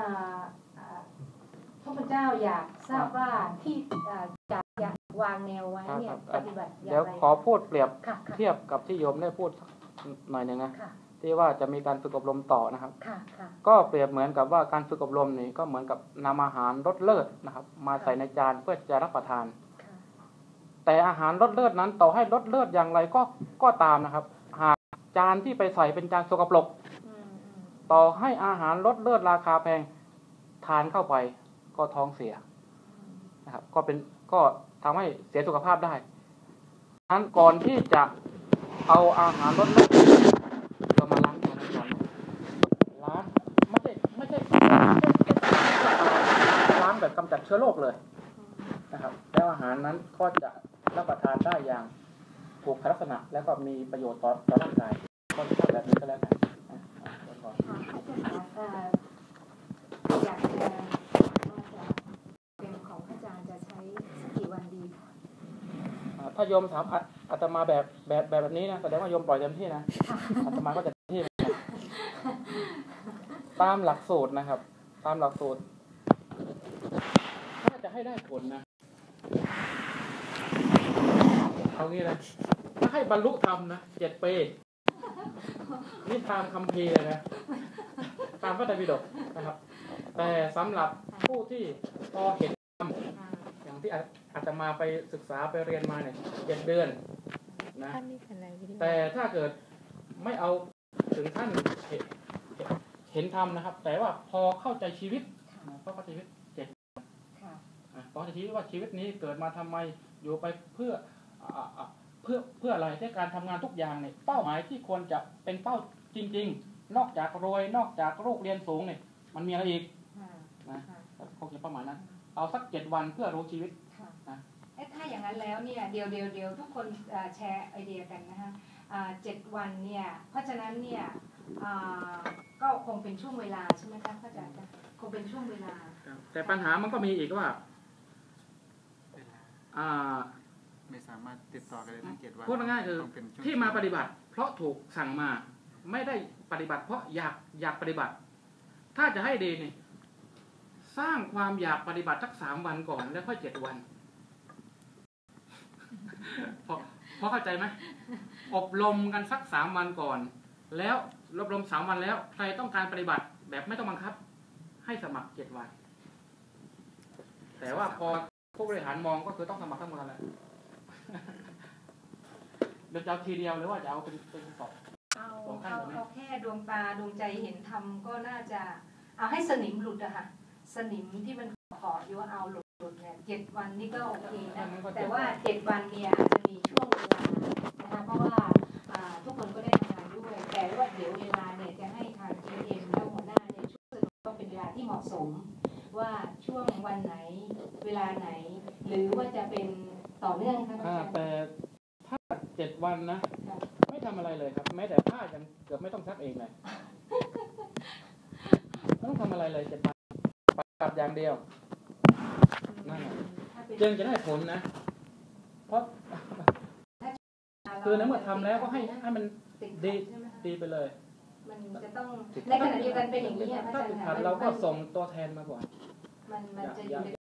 อ่าอ่าพระพุทธเจ้าอยากทราบว่าที่อ่าอยากอยากวางแนวไว้เนี่ยครับปฏิบัติอย่าเดี๋ยวงไรขอพูดเปรียบค่ะค่ะเทียบกับที่โยมได้พูดหน่อยหนึ่งนะค่ะที่ว่าจะมีการฝึกอบรมต่อนะครับค่ะค่ะก็เปรียบเหมือนกับว่าการฝึกอบรมนี่ก็เหมือนกับนำอาหารรสเลิศนะครับ มาใส่ในจานเพื่อจะรับประทานค่ะแต่อาหารรสเลิศนั้นต่อให้รสเลิศอย่างไรก็ก็ตามนะครับ หากจานที่ไปใส่เป็นจานสกปรกอืมอืม ต่อให้อาหารรสเลิศราคาแพงทานเข้าไปก็ท้องเสียนะครับ ก็เป็นก็ทำให้เสียสุขภาพได้ฉะนั้นก่อนที่จะเอาอาหารรสเลิศเรามาล้างจานก่อนล้างไม่ใช่ไม่ใช่ไม่ใช่ล้างแบบกำจัดเชื้อโรคเลยนะครับ แล้วอาหารนั้นก็จะรับประทานได้อย่างถูกลักษณะแล้วก็มีประโยชน์ต่อต่อร่างกายก็ชอบแบบนี้ก็แล้วกันอะอะเดี๋ยวก่อน ค่ะอาจารย์คะเอ่ออยากจะว่าจะเป็นของพระอาจารย์จะใช้สักกี่วันดีคะ อ่า ถ้าโยมถามอาตมาแบบแบบแบบนี้นะแสดงว่าโยมปล่อยเต็มที่นะอาตมาก็จะเต็มที่ตามหลักสูตรนะครับ ตามหลักสูตร ถ้าจะให้ได้ผลนะเอางี้เลยถ้าให้บรรลุธรรมนะเจ็ดปีนี่ตามคำพีร์เลยนะ ตามพระไตรปิฎกนะครับ แต่สำหรับผู้ที่พอเห็นธรรม ที่อาอาตมาไปศึกษาไปเรียนมาเนี่ยเจ็ดเดือนนะท่านนี่เป็นอะไรวิดีโอแต่ถ้าเกิดไม่เอาถึงท่านเห็นเห็นธรรมนะครับ แต่ว่าพอเข้าใจชีวิตนะพอเข้าใจชีวิตเจ็ดค่ะอะพอเข้าใจชีวิตว่าชีวิตนี้เกิดมาทำไมอยู่ไปเพื่ออ่าอ่าเพื่อเพื่ออะไรในการทำงานทุกอย่างเนี่ยเป้าหมายที่ควรจะเป็นเป้าจริง ๆ นอกจากรวยนอกจากลูกเรียนสูงเนี่ยมันมีอะไรอีกอ่านะค่ะคงจะเป้าหมายนั้น เอาสักเจ็ดวันเพื่อรู้ชีวิตค่ะอะเอ๊ะถ้าอย่างนั้นแล้วเนี่ยเดี๋ยวเดี๋ยวเดี๋ยวทุกคนเอ่อแชร์ไอเดียกันนะคะอ่าเจ็ดวันเนี่ยเพราะฉะนั้นเนี่ยอ่าก็คงเป็นช่วงเวลาใช่ไหมคะพระอาจารย์คะคงเป็นช่วงเวลา แต่ปัญหามันก็มีอีกว่าอ่าไม่สามารถติดต่อกันได้ทั้งเจ็ดวันพูดง่ายๆคือต้งเป็นช่วงที่มาปฏิบัติ เพราะถูกสั่งมาไม่ได้ปฏิบัติ เพราะอยากอยากปฏิบัติ ถ้าจะให้ดีนี่ สร้างความอยากปฏิบัติสักสามวันก่อนแล้วค่อยเจ็ดวันพอพอเข้าใจไหมอบรมกันสักสามวันก่อน แล้วอบรมสามวันแล้ว ใครต้องการปฏิบัติแบบไม่ต้องบังคับ ให้สมัครเจ็ดวัน แต่ว่าพอผู้บริหารมองก็คือต้องสมัครทั้งหมดแหละเดี๋ยวจะเอาทีเดียวหรือว่าจะเอาเป็นเป็นสอบเอาสองขั้นเอาตรงนี้เอาแค่ดวงตาดวงใจเห็นธรรมก็น่าจะ เอาให้สนิมหลุดอะค่ะ สนิมที่มันขออยู่ว่าเอาหลุดหลุดเนี่ยเจ็ดวันนี่ก็โอเคนะแต่ว่าเจ็ดวันเนี่ยอาจจะมีช่วงเวลานะคะเพราะว่าอ่าทุกคนก็ได้ทำงานด้วย แต่ว่าเดี๋ยวเวลาเนี่ยจะให้ทาง GM และหัวหน้าเนี่ยช่วยสรุปว่าเป็นเวลาที่เหมาะสม ว่าช่วงวันไหนเวลาไหน หรือว่าจะเป็นต่อเนื่องคะอาอ่าจารย์แต่ถ้าเจ็ดวันนะค่ะไม่ทำอะไรเลยครับแม้แต่ผ้ายังเกือบไม่ต้องซักเองเลยไม่ต้องทำอะไรเลยเจ็ดวันปฏิบัติ อย่างเดียวนั่นแหละถ้าเป็นจึงจะได้ผลนะ เพราะคือในเมื่อทำแล้วก็ให้ให้มันติดดีใช่ไหมคะดีไปเลย มันจะต้องในขณะเดียวกันเป็นอย่างนี้อะพระถ้าอาจารติดย์ขัค่ะดเราก็ส่งตัวแทนมาก่อนมันมันจะอยู่ใน